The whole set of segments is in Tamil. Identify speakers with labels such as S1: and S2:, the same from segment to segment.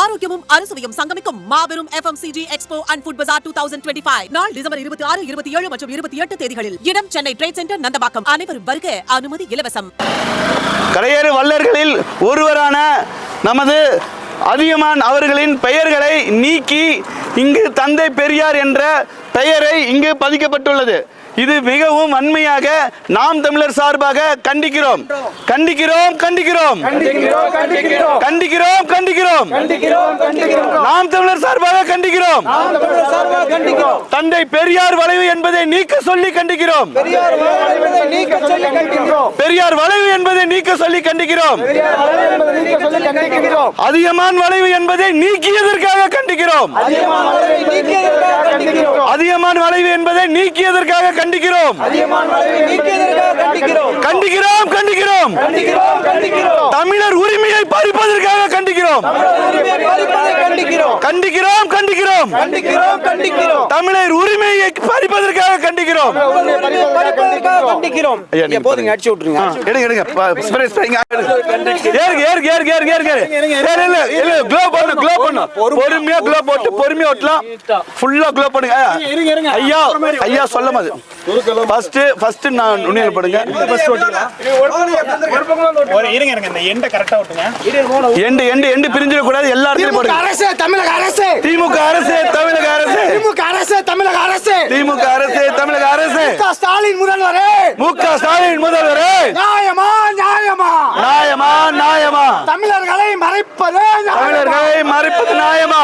S1: ஆரோக்கியமும் அறுசுவையும் சங்கமிக்கும் மாபெரும் FMCG expo and food Bazaar two thousand twenty five நாள் டிசம்பர் இருபத்தி ஆறு இருபத்தி ஏழு மற்றும் இருபத்தி எட்டு தேதிகளில் இடம் சென்னை ட்ரேட் சென்டர் நந்தபாக்கம் அனைவரும் வருக அனுமதி இலவசம்.
S2: கலையறு வள்ளர்களில் ஒருவரான நமது அதியமான் அவர்களின் பெயர்களை நீக்கி இங்கு தந்தை பெரியார் என்ற பெயரை இங்கு பதிக்கப்பட்டுள்ளது. இது மிகவும் வன்மையாக நாம் தமிழர் சார்பாக கண்டிக்கிறோம். கண்டிக்கிறோம் கண்டிக்கிறோம்.
S3: கண்டிக்கிறோம் கண்டிக்கிறோம்.
S2: நாம் தமிழர் சார்பாக கண்டிக்கிறோம். தந்தை பெரியார் வளைவு என்பதை நீக்க சொல்லி கண்டிக்கிறோம்.
S3: பெரியார்
S2: வளைவு என்பதை நீக்க சொல்லி கண்டிக்கிறோம். அதிகமான் வளைவு என்பதை நீக்கியதற்காக கண்டிக்கிறோம்.
S3: அதிகமான்
S2: வளைவு என்பதை நீக்கியதற்காக கண்டிக்கிறோம்.
S3: கண்டிக்கிறோம்.
S2: கண்டிக்கிறோம் தமிழர் உரிமையை பறிப்பதற்காக கண்டிக்கிறோம்
S3: கண்டிக்கிறோம்.
S2: கண்டிக்கிறோம். கண்டிக்கிறோம்
S3: கண்டிக்கிறோம்.
S2: தமிழர் உரிமையை பறிப்பதற்காக கண்டிக்கிறோம்.
S3: உரிமையை பறிப்பதற்காக கண்டிக்கிறோம்.
S2: ஐயா,
S3: போதுங்க அடிச்சு விட்டுருங்க
S2: எடுங்க எடுங்க. ஏறுங்க ஏறுங்க ஏறுங்க ஏறுங்க ஏறுங்க. ஏறு, இல்ல இல்ல க்ளோ பண்ணு க்ளோ பண்ணு. பொறுமையா க்ளோ போட்டு பொறுமையா ஓட்டலாம். ஃபுல்லா க்ளோ பண்ணுங்க. ஐயா ஐயா சொல்ல மாதிரி. ஃபர்ஸ்ட் ஃபர்ஸ்ட் நான் நுண்ணியல் படுங்க.
S4: ஒரு இருங்க இருங்க இந்த எண்டை கரெக்டா விட்டுங்க
S2: எண்டு எண்டு எண்டு பிரிஞ்சிட கூடாது எல்லா இடத்துலயும் போடுங்க.
S3: அரசு தமிழக அரசு.
S2: திமுக அரசு தமிழக அரசு
S3: திமுக அரசு தமிழக அரசு
S2: திமுக அரசு தமிழக அரசு.
S3: ஸ்டாலின் முதல்வரே.
S2: மு க ஸ்டாலின் முதல்வரே.
S3: நியாயமா நியாயமா?
S2: நியாயமா நியாயமா.
S3: தமிழர்களை மறைப்பது?
S2: தமிழர்களை மறைப்பது நியாயமா?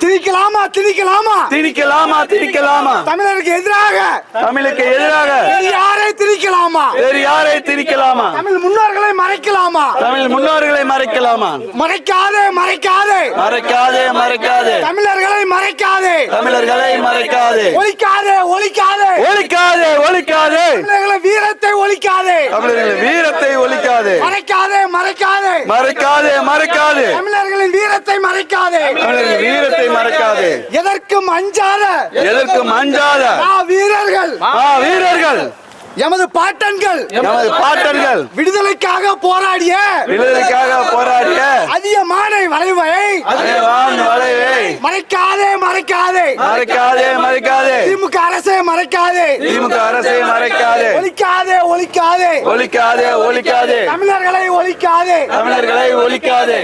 S3: திணிக்கலாமா திணிக்கலாமா?
S2: திணிக்கலாமா திணிக்கலாமா?
S3: தமிழருக்கு எதிராக.
S2: தமிழுக்கு எதிராக.
S3: யாரை திணிக்கலாமா?
S2: வேறு யாரை திணிக்கலாமா?
S3: தமிழ் முன்னோர்களை மறைக்கலாமா?
S2: தமிழ் முன்னோர்களை மறைக்கலாமா?
S3: மறைக்காதே மறைக்காதே.
S2: மறைக்காதே மறைக்காதே.
S3: தமிழர்களை மறைக்காதே.
S2: தமிழர்களை மறைக்காதே.
S3: ஒழிக்காதே ஒழிக்காதே.
S2: ஒழிக்காதே ஒழிக்காதே.
S3: தமிழர்களை வீரத்தை ஒழிக்காதே.
S2: தமிழர்களின் வீரத்தை ஒழிக்காதே.
S3: மறைக்காதே. மறைக்காதே
S2: மறைக்காதே. மறைக்காதே
S3: தமிழர்களின் வீரத்தை மறைக்காதே.
S2: தமிழர்களின் வீரத்தை மறைக்காதே.
S3: எதற்கும் அஞ்சாத.
S2: எதற்கும் அஞ்சாத.
S3: வீரர்கள்.
S2: ஆ வீரர்கள்.
S3: எமது பாட்டன்கள்.
S2: நமது பாட்டர்கள்
S3: விடுதலைக்காக போராடிய.
S2: விடுதலைக்காக
S3: மறைக்காதே மறைக்காதே.
S2: மறைக்காதே மறைக்காதே.
S3: திமுக அரசே மறைக்காதே.
S2: திமுக அரசே மறைக்காதே.
S3: ஒலிக்காதே ஒலிக்காதே
S2: ஒலிக்காதே ஒலிக்காதே
S3: தமிழர்களை ஒலிக்காதே
S2: தமிழர்களை ஒலிக்காதே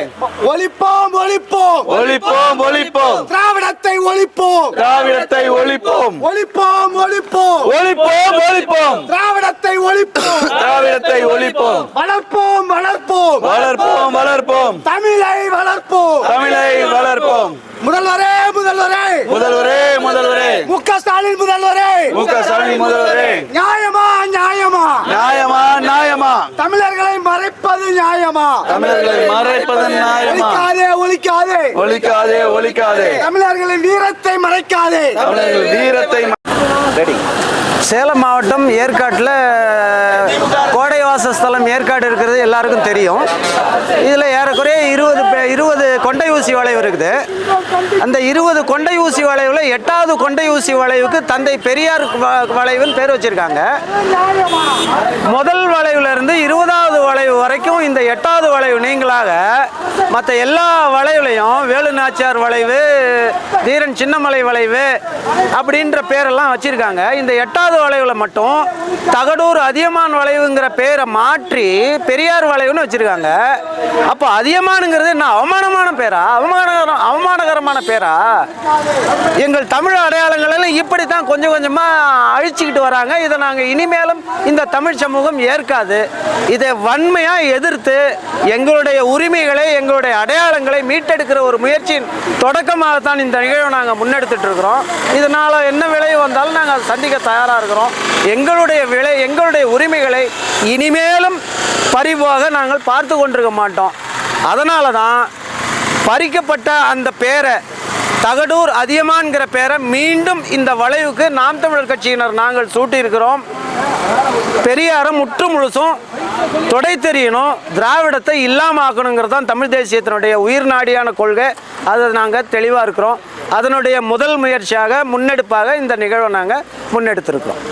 S3: ஒலிப்போம் ஒலிப்போம்
S2: ஒலிப்போம் ஒலிப்போம்
S3: திராவிடத்தை ஒழிப்போம்.
S2: திராவிடத்தை ஒலிப்போம்
S3: ஒலிப்போம் ஒலிப்போம்
S2: ஒலிப்போம் ஒலிப்போம்
S3: திராவிடத்தை ஒலிப்போம்
S2: திராவிடத்தை ஒலிப்போம்
S3: வளர்ப்போம் வளர்ப்போம்.
S2: வளர்ப்போம்
S3: முதல்வரே மு க ஸ்டாலின் முதல்வரே.
S2: மு க ஸ்டாலின் முதல்வரே.
S3: நியாயமா நியாயமா?
S2: நியாயமா நியாயமா.
S3: தமிழர்களை மறைப்பது நியாயமா?
S2: தமிழர்களை மறைப்பதன் நியாயமா?
S3: ஒழிக்காதே ஒழிக்காதே.
S2: ஒழிக்காதே ஒழிக்காதே.
S3: தமிழர்களின் வீரத்தை மறைக்காதே.
S2: தமிழர்கள் வீரத்தை
S5: சேலம் மாவட்டம் ஏற்காட்டில் கோடை வாசஸ்தலம் ஏற்காடு இருக்கிறது எல்லாருக்கும் தெரியும். இதில் ஏறக்குறைய இருபது இருபது கொண்டை ஊசி வளைவு இருக்குது. அந்த இருபது கொண்டை ஊசி வளைவில் எட்டாவது கொண்டை ஊசி வளைவுக்கு தந்தை பெரியார் வளைவுன்னு பேர் வச்சிருக்காங்க. முதல் வளைவுல இருந்து இருபதாவது வளை இந்த எட்டாவது வளைவு நீங்களாக மற்ற எல்லா வளைவுலையும் வேலு நாச்சியார் வளைவு தீரன் சின்னமலை வளைவு அப்படின்ற பேரெல்லாம் வச்சுருக்காங்க. இந்த எட்டாவது வளைவில் மட்டும் தகடூர் அதியமான் வளைவுங்கிற பேரை மாற்றி பெரியார் வளைவுன்னு வச்சிருக்காங்க. அப்போ அதியமானுங்கிறது என்ன? அவமானமான பேரா? அவமானகரம் அவமானகரமான பேரா? எங்கள் தமிழ் அடையாளங்களெல்லாம் இப்படி தான் கொஞ்சம் கொஞ்சமாக அழிச்சிக்கிட்டு வராங்க. இதை நாங்கள் இனிமேலும் இந்த தமிழ் சமூகம் ஏற்காது. இதை வன்மையாக எதிர் எதிர்த்து எங்களுடைய உரிமைகளை எங்களுடைய அடையாளங்களை மீட்டெடுக்கிற ஒரு முயற்சியின் தொடக்கமாகத்தான் இந்த நிகழ்வை நாங்கள் முன்னெடுத்துட்டு இருக்கிறோம் இதனால் என்ன விளைவு வந்தாலும் நாங்கள் அதை சந்திக்க தயாராக இருக்கிறோம். எங்களுடைய விலை எங்களுடைய உரிமைகளை இனிமேலும் பறிவாக நாங்கள் பார்த்து கொண்டிருக்க மாட்டோம். அதனால தான் பறிக்கப்பட்ட அந்த பேரை தகடூர் அதியமான்கிற பேரை மீண்டும் இந்த வளைவுக்கு நாம் தமிழர் கட்சியினர் நாங்கள் சூட்டியிருக்கிறோம். பெரியாரை முற்று முழுசும் தொடை தெரியணும் திராவிடத்தை இல்லாம ஆக்கணுங்கிறது தான் தமிழ் தேசியத்தினுடைய உயிர் நாடியான கொள்கை. அதை நாங்கள் தெளிவாக இருக்கிறோம். அதனுடைய முதல் முயற்சியாக முன்னெடுப்பாக இந்த நிகழ்வை நாங்கள் முன்னெடுத்திருக்கிறோம்.